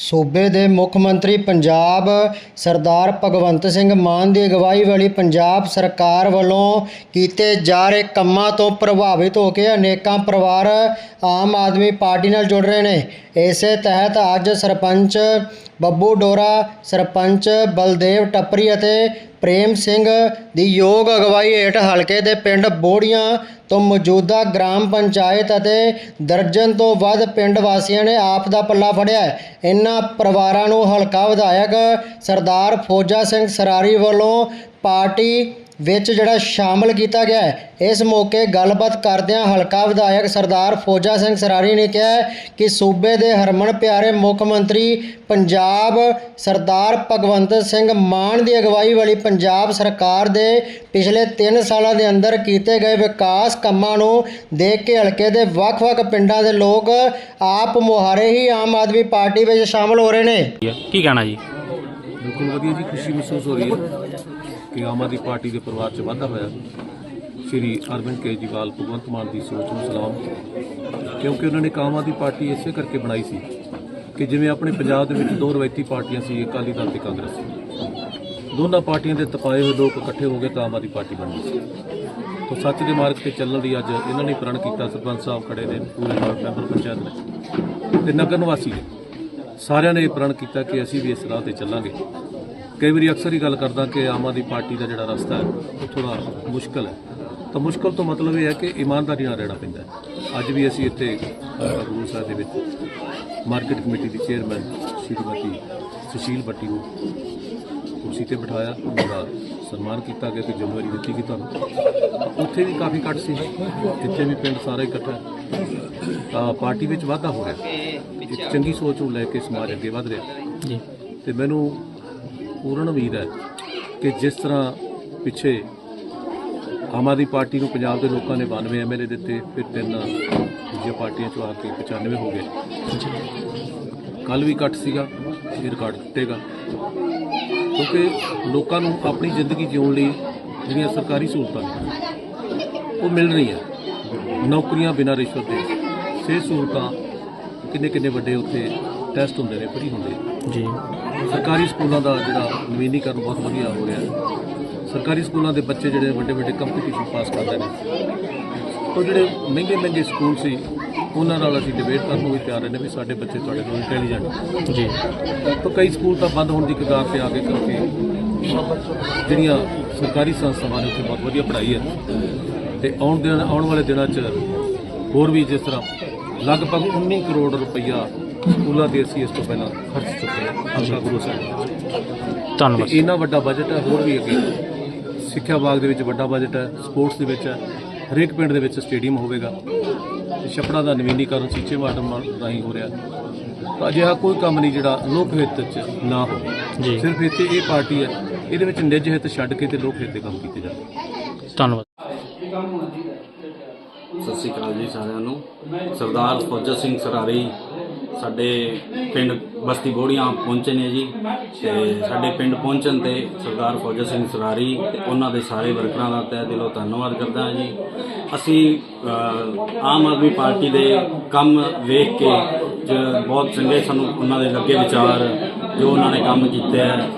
ਸੂਬੇ ਦੇ ਮੁੱਖ ਮੰਤਰੀ ਪੰਜਾਬ ਸਰਦਾਰ ਭਗਵੰਤ ਸਿੰਘ ਮਾਨ ਦੀ ਅਗਵਾਈ ਵਾਲੀ ਪੰਜਾਬ ਸਰਕਾਰ ਵੱਲੋਂ ਕੀਤੇ ਜਾ ਰਹੇ ਕੰਮਾਂ ਤੋਂ ਪ੍ਰਭਾਵਿਤ ਹੋ ਕੇ ਅਨੇਕਾਂ ਪਰਿਵਾਰ ਆਮ ਆਦਮੀ ਪਾਰਟੀ ਨਾਲ ਜੁੜ ਰਹੇ ਨੇ। ਇਸੇ ਤਹਿਤ ਅੱਜ ਸਰਪੰਚ ਬੱਬੂ ਡੋਰਾ ਸਰਪੰਚ ਬਲਦੇਵ ਟੱਪਰੀ ਅਤੇ ਪ੍ਰੇਮ ਸਿੰਘ ਦੀ ਯੋਗ ਅਗਵਾਈ ਹੇਠ ਹਲਕੇ ਦੇ ਪਿੰਡ ਬੋੜੀਆਂ ਤੋਂ ਮੌਜੂਦਾ ਗ੍ਰਾਮ ਪੰਚਾਇਤ ਅਤੇ ਦਰਜਨ ਤੋਂ ਵੱਧ ਪਿੰਡ ਵਾਸੀਆਂ ਨੇ ਆਪ ਦਾ ਪੱਲਾ ਫੜਿਆ ਹੈ। ਇਨ੍ਹਾਂ ਪਰਿਵਾਰਾਂ ਨੂੰ ਹਲਕਾ ਵਿਧਾਇਕ ਸਰਦਾਰ ਫੌਜਾ ਸਿੰਘ ਸਰਾਰੀ ਵੱਲੋਂ ਪਾਰਟੀ ਵਿੱਚ ਜਿਹੜਾ ਸ਼ਾਮਲ ਕੀਤਾ ਗਿਆ ਹੈ, ਇਸ ਮੌਕੇ ਗੱਲਬਾਤ ਕਰਦਿਆਂ ਹਲਕਾ ਵਿਧਾਇਕ ਸਰਦਾਰ ਫੌਜਾ ਸਿੰਘ ਸਰਾਰੀ ਨੇ ਕਿਹਾ ਕਿ ਸੂਬੇ ਦੇ ਹਰਮਨ ਪਿਆਰੇ ਮੁੱਖ ਮੰਤਰੀ ਪੰਜਾਬ ਸਰਦਾਰ ਭਗਵੰਤ ਸਿੰਘ ਮਾਨ ਦੀ ਅਗਵਾਈ ਵਾਲੀ ਪੰਜਾਬ ਸਰਕਾਰ ਦੇ ਪਿਛਲੇ 3 ਸਾਲਾਂ ਦੇ ਅੰਦਰ ਕੀਤੇ ਗਏ ਵਿਕਾਸ ਕੰਮਾਂ ਨੂੰ ਦੇਖ ਕੇ ਹਲਕੇ ਦੇ ਵੱਖ-ਵੱਖ ਪਿੰਡਾਂ ਦੇ ਲੋਕ ਆਪ ਮੁਹਾਰੇ ਹੀ ਆਮ ਆਦਮੀ ਪਾਰਟੀ ਵਿੱਚ ਸ਼ਾਮਲ ਹੋ ਰਹੇ ਨੇ। ਕੀ ਕਹਿਣਾ ਜੀ? ਬਿਲਕੁਲ ਵਧੀਆ ਜੀ, ਖੁਸ਼ੀ ਮਹਿਸੂਸ ਹੋ ਰਹੀ ਹੈ। ਕਿ ਆਮ ਆਦਮੀ ਪਾਰਟੀ ਦੇ ਪਰਿਵਾਰ 'ਚ ਵਾਧਾ ਹੋਇਆ। ਸ਼੍ਰੀ ਅਰਵਿੰਦ ਕੇਜਰੀਵਾਲ, ਭਗਵੰਤ ਮਾਨ ਦੀ ਸੋਚ ਨੂੰ ਸਲਾਮ। ਕਿਉਂਕਿ ਉਹਨਾਂ ਨੇ ਆਮ ਆਦਮੀ ਪਾਰਟੀ ਇਸੇ ਕਰਕੇ ਬਣਾਈ ਸੀ ਕਿ ਜਿਵੇਂ ਆਪਣੇ ਪੰਜਾਬ ਦੇ ਵਿੱਚ ਦੋ ਰਵਾਇਤੀ ਪਾਰਟੀਆਂ ਸੀ ਅਕਾਲੀ ਦਲ ਤੇ ਕਾਂਗਰਸ। ਦੋਨਾਂ ਪਾਰਟੀਆਂ ਦੇ ਤਪਾਏ ਹੋਏ ਲੋਕ ਇਕੱਠੇ ਹੋ ਗਏ ਤਾਂ ਆਮ ਆਦਮੀ ਪਾਰਟੀ ਬਣੀ ਸੀ। ਤਾਂ ਸੱਚ ਦੇ ਮਾਰਗ ਤੇ ਚੱਲਣ ਲਈ ਅੱਜ ਇਹਨਾਂ ਨੇ ਪ੍ਰਣ ਕੀਤਾ, ਸਰਪੰਚ ਸਾਹਿਬ ਖੜੇ ਨੇ, ਪੂਰੇ ਨਾਲ ਮੈਂਬਰ ਪੰਚਾਇਤ ਨੇ ਤੇ ਨਗਰ ਨਿਵਾਸੀ ਨੇ। ਸਾਰਿਆਂ ਨੇ ਇਹ ਪ੍ਰਣ ਕੀਤਾ ਕਿ ਅਸੀਂ ਵੀ ਇਸ ਰਾਹ ਤੇ ਚੱਲਾਂਗੇ। ਕਈ ਵਾਰੀ ਅਕਸਰ ਹੀ ਗੱਲ ਕਰਦਾ ਕਿ ਆਮ ਆਦਮੀ ਪਾਰਟੀ ਦਾ ਜਿਹੜਾ ਰਸਤਾ ਹੈ ਉਹ ਥੋੜਾ ਮੁਸ਼ਕਲ ਹੈ। ਤਾਂ ਮੁਸ਼ਕਲ ਤੋਂ ਮਤਲਬ ਇਹ ਹੈ ਕਿ ਇਮਾਨਦਾਰੀ ਨਾਲ ਰਹਿਣਾ ਪੈਂਦਾ ਅੱਜ ਵੀ ਅਸੀਂ ਇੱਥੇ ਅ, ਗੁਰੂ ਸਾਹਿਬ ਦੇ ਵਿੱਚ ਮਾਰਕੀਟ ਕਮੇਟੀ ਦੀ ਚੇਅਰਮੈਨ ਸ਼੍ਰੀਮਤੀ ਸੁਸ਼ੀਲ ਬੱਟੀ ਨੂੰ ਕੁਰਸੀ ਤੇ ਬਿਠਾਇਆ ਉਹਨਾਂ ਸਨਮਾਨ ਕੀਤਾ ਗਿਆ ਕਿ ਜ਼ਿੰਮੇਵਾਰੀ ਦਿੱਤੀ ਗਈ ਤੁਹਾਨੂੰ। ਉੱਥੇ ਵੀ ਕਾਫੀ ਘੱਟ ਸੀ। ਇੱਥੇ ਵੀ ਪਿੰਡ ਸਾਰਾ ਇਕੱਠਾ। ਤਾਂ ਪਾਰਟੀ ਵਿੱਚ ਵਾਧਾ ਹੋ ਰਿਹਾ ਇੱਕ ਚੰਗੀ ਸੋਚ ਨੂੰ ਲੈ ਕੇ ਸਮਾਜ ਅੱਗੇ ਵਧ ਰਿਹਾ ਜੀ। ਤੇ ਮੈਨੂੰ ਪੂਰਨ ਉਮੀਦ ਹੈ ਕਿ ਜਿਸ ਤਰ੍ਹਾਂ ਪਿੱਛੇ ਆਮ ਆਦਮੀ ਪਾਰਟੀ ਨੂੰ ਪੰਜਾਬ ਦੇ ਲੋਕਾਂ ਨੇ 92 ਐਮਐਲਏ ਦਿੱਤੇ ਫਿਰ ਤਿੰਨ ਦੂਜੀਆਂ ਪਾਰਟੀਆਂ ਚੋਂ ਆ ਕੇ 95 ਹੋ ਗਏ। ਕੱਲ ਵੀ ਘੱਟ ਸੀਗਾ। ਇਹ ਰਿਕਾਰਡ ਟੁੱਟੇਗਾ ਕਿਉਂਕਿ ਲੋਕਾਂ ਨੂੰ ਆਪਣੀ ਜ਼ਿੰਦਗੀ ਜਿਉਣ ਲਈ ਜਿਹੜੀਆਂ ਸਰਕਾਰੀ ਸਹੂਲਤਾਂ ਨੇ ਉਹ ਮਿਲ ਰਹੀਆਂ। ਨੌਕਰੀਆਂ ਬਿਨਾਂ ਰਿਸ਼ਵਤ ਦੇ। ਸਿਹਤ ਸਹੂਲਤਾਂ ਕਿੰਨੇ ਕਿੰਨੇ ਵੱਡੇ ਉੱਥੇ ਟੈਸਟ ਹੁੰਦੇ ਨੇ ਫਰੀ ਹੁੰਦੇ। ਜੀ। ਸਰਕਾਰੀ ਸਕੂਲਾਂ ਦਾ ਜਿਹੜਾ ਨਵੀਨੀਕਰਨ ਬਹੁਤ ਵਧੀਆ ਹੋ ਰਿਹਾ। ਹੈ ਸਰਕਾਰੀ ਸਕੂਲਾਂ ਦੇ ਬੱਚੇ ਜਿਹੜੇ ਵੱਡੇ ਵੱਡੇ ਕੰਪੀਟੀਸ਼ਨ ਪਾਸ ਕਰਦੇ ਨੇ। ਉਹ ਜਿਹੜੇ ਮਹਿੰਗੇ ਮਹਿੰਗੇ ਸਕੂਲ ਸੀ ਉਹਨਾਂ ਨਾਲ ਅਸੀਂ ਡਿਬੇਟ ਕਰਨ ਨੂੰ ਵੀ ਤਿਆਰ ਨੇ ਵੀ ਸਾਡੇ ਬੱਚੇ ਤੁਹਾਡੇ ਤੋਂ ਇੰਟੈਲੀਜੈਂਟ ਜੀ। ਤਾਂ ਕਈ ਸਕੂਲ ਤਾਂ ਬੰਦ ਹੋਣ ਦੀ ਕਗਾਰ ਤੇ ਆ ਗਏ ਕਿਉਂਕਿ ਜਿਹੜੀਆਂ ਸਰਕਾਰੀ ਸੰਸਥਾਵਾਂ ਨੇ ਉੱਥੇ ਬਹੁਤ ਵਧੀਆ ਪੜ੍ਹਾਈ ਹੈ। ਤੇ ਆਉਣ ਦਿਨ ਆਉਣ ਵਾਲੇ ਦਿਨਾਂ 'ਚ ਹੋਰ ਵੀ ਜਿਸ ਤਰ੍ਹਾਂ ਲਗਭਗ 19 ਕਰੋੜ ਰੁਪਈਆ ਸਕੂਲਾਂ ਦੇ ਅਸੀਂ ਇਸ ਤੋਂ ਪਹਿਲਾਂ ਖਰਚ ਚੁੱਕੇ ਹਾਂ ਹਲਕਾ ਗੁਰੂ ਸਾਹਿਬ। ਤੇ ਧੰਨਵਾਦ ਇੰਨਾ ਵੱਡਾ ਬਜਟ ਹੈ ਹੋਰ ਵੀ ਅੱਗੇ ਸਿੱਖਿਆ ਵਿਭਾਗ ਦੇ ਵਿੱਚ ਵੱਡਾ ਬਜਟ ਹੈ ਸਪੋਰਟਸ ਦੇ ਵਿੱਚ ਹੈ ਹਰੇਕ ਪਿੰਡ ਦੇ ਵਿੱਚ ਸਟੇਡੀਅਮ ਹੋਵੇਗਾ। ਤੇ ਛੱਪੜਾਂ ਦਾ ਨਵੀਨੀਕਰਨ ਸੀਚੇ ਮਾਡਮ ਰਾਹੀਂ ਹੋ ਰਿਹਾ। ਤਾਂ ਅਜਿਹਾ ਕੋਈ ਕੰਮ ਨਹੀਂ ਜਿਹੜਾ ਲੋਕ ਹਿੱਤ 'ਚ ਨਾ ਹੋਵੇ। ਜੀ। ਸਿਰਫ ਇੱਥੇ ਇਹ ਪਾਰਟੀ ਹੈ ਇਹਦੇ ਵਿੱਚ ਨਿੱਜ ਹਿੱਤ ਛੱਡ ਕੇ ਤੇ ਲੋਕ ਹਿੱਤ ਦੇ ਕੰਮ ਕੀਤੇ ਜਾਂਦੇ ਧੰਨਵਾਦ। ਸਤਿ ਸ਼੍ਰੀ ਅਕਾਲ ਜੀ ਸਾਰਿਆਂ ਨੂੰ। ਸਰਦਾਰ ਫੌਜਾ ਸਿੰਘ ਸਰਾਰੀ ਸਾਡੇ ਪਿੰਡ ਬਸਤੀ ਬੋੜੀਆਂ ਪਹੁੰਚੇ ਨੇ ਜੀ ਤੇ ਸਾਡੇ ਪਿੰਡ ਪਹੁੰਚਣ ਤੇ ਸਰਦਾਰ ਫੌਜਾ ਸਿੰਘ ਸਰਾਰੀ ਤੇ ਉਹਨਾਂ ਦੇ ਸਾਰੇ ਵਰਕਰਾਂ ਦਾ ਤਹਿ ਦਿਲੋਂ ਧੰਨਵਾਦ ਕਰਦਾ ਹਾਂ ਜੀ। ਅਸੀਂ ਆਮ ਆਦਮੀ ਪਾਰਟੀ ਦੇ ਕੰਮ ਵੇਖ ਕੇ ਬਹੁਤ ਚੰਗੇ ਸਾਨੂੰ ਉਹਨਾਂ ਦੇ ਲੱਗੇ ਵਿਚਾਰ, ਜੋ ਉਹਨਾਂ ਨੇ ਕੰਮ ਕੀਤੇ ਹੈ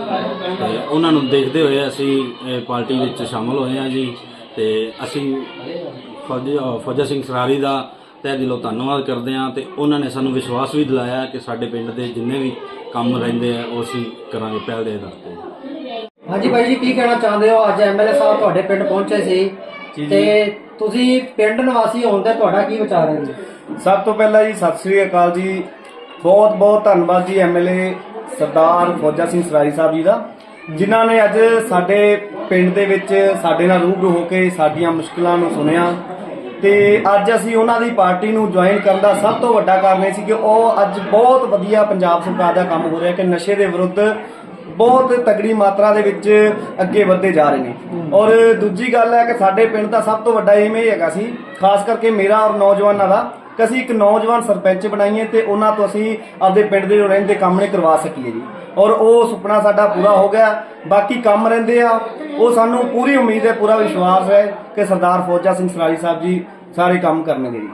ਤੇ ਉਹਨਾਂ ਨੂੰ ਦੇਖਦੇ ਹੋਏ ਅਸੀਂ ਪਾਰਟੀ ਵਿੱਚ ਸ਼ਾਮਲ ਹੋਏ ਹਾਂ ਜੀ ਤੇ ਅਸੀਂ ਫੌਜੀ ਫੌਜਾ ਸਿੰਘ ਸਰਾਰੀ ਦਾ ਤਹਿ ਦਿਲੋਂ ਧੰਨਵਾਦ ਕਰਦੇ ਹਾਂ ਤੇ ਉਹਨਾਂ ਨੇ ਸਾਨੂੰ ਵਿਸ਼ਵਾਸ ਵੀ ਦਿਲਾਇਆ ਕਿ ਸਾਡੇ ਪਿੰਡ ਦੇ ਜਿੰਨੇ ਵੀ ਕੰਮ ਰਹਿੰਦੇ ਆ ਉਹ ਅਸੀਂ ਕਰਾਂਗੇ ਪਹਿਲ ਦੇ ਆਧਾਰ ਤੇ। ਹਾਂਜੀ ਬਾਈ ਜੀ ਕੀ ਕਹਿਣਾ ਚਾਹੁੰਦੇ ਹੋ? ਅੱਜ ਐਮਐਲਏ ਸਾਹਿਬ ਤੁਹਾਡੇ ਪਿੰਡ ਪਹੁੰਚੇ ਸੀ ਤੇ ਤੁਸੀਂ ਪਿੰਡ ਨਿਵਾਸੀ ਹੋਣ ਤੇ ਤੁਹਾਡਾ ਕੀ ਵਿਚਾਰ ਹੈ ਜੀ? ਸਭ ਤੋਂ ਪਹਿਲਾਂ ਜੀ ਸਤਿ ਸ੍ਰੀ ਅਕਾਲ ਜੀ। ਬਹੁਤ ਬਹੁਤ ਧੰਨਵਾਦ ਜੀ ਐਮਐਲਏ ਸਰਦਾਰ ਫੌਜਾ ਸਿੰਘ ਸਰਾਰੀ ਸਾਹਿਬ ਜੀ ਦਾ ਜਿਨ੍ਹਾਂ ਨੇ ਅੱਜ ਸਾਡੇ ਪਿੰਡ ਦੇ ਵਿੱਚ ਸਾਡੇ ਨਾਲ ਰੂਬਰੂ ਹੋ ਕੇ ਸਾਡੀਆਂ ਮੁਸ਼ਕਲਾਂ ਨੂੰ ਸੁਣਿਆ। ਤੇ ਅੱਜ ਅਸੀਂ ਉਹਨਾਂ ਦੀ ਪਾਰਟੀ ਨੂੰ ਜੁਆਇਨ ਕਰਨ ਦਾ ਸਭ ਤੋਂ ਵੱਡਾ ਕਾਰਨ ਇਹ ਸੀ ਕਿ ਉਹ ਅੱਜ ਬਹੁਤ ਵਧੀਆ ਪੰਜਾਬ ਸਰਕਾਰ ਦਾ ਕੰਮ ਹੋ ਰਿਹਾ ਕਿ ਨਸ਼ੇ ਦੇ ਵਿਰੁੱਧ ਬਹੁਤ ਤਗੜੀ ਮਾਤਰਾ ਦੇ ਵਿੱਚ ਅੱਗੇ ਵਧਦੇ ਜਾ ਰਹੇ ਨੇ। ਔਰ ਦੂਜੀ ਗੱਲ ਹੈ ਕਿ ਸਾਡੇ ਪਿੰਡ ਦਾ ਸਭ ਤੋਂ ਵੱਡਾ ਏਮ ਇਹ ਹੈਗਾ ਸੀ ਖਾਸ ਕਰਕੇ ਮੇਰਾ ਔਰ ਨੌਜਵਾਨਾਂ ਦਾ ਕਿ ਅਸੀਂ ਇੱਕ ਨੌਜਵਾਨ ਸਰਪੰਚ ਬਣਾਈਏ ਤੇ ਉਹਨਾਂ ਤੋਂ ਅਸੀਂ ਆਪਦੇ ਪਿੰਡ ਦੇ ਜੋ ਰਹਿੰਦੇ ਕੰਮ ਨੇ ਕਰਵਾ ਸਕੀਏ ਜੀ। ਔਰ ਉਹ ਸੁਪਨਾ ਸਾਡਾ ਪੂਰਾ ਹੋ ਗਿਆ। ਬਾਕੀ ਕੰਮ ਰਹਿੰਦੇ ਆ। ਉਹ ਸਾਨੂੰ ਪੂਰੀ ਉਮੀਦ ਹੈ, ਪੂਰਾ ਵਿਸ਼ਵਾਸ ਹੈ ਕਿ ਸਰਦਾਰ ਫੌਜਾ ਸਿੰਘ ਸਰਾਰੀ ਸਾਹਿਬ ਜੀ ਸਾਰੇ ਕੰਮ ਕਰਨਗੇ ਜੀ।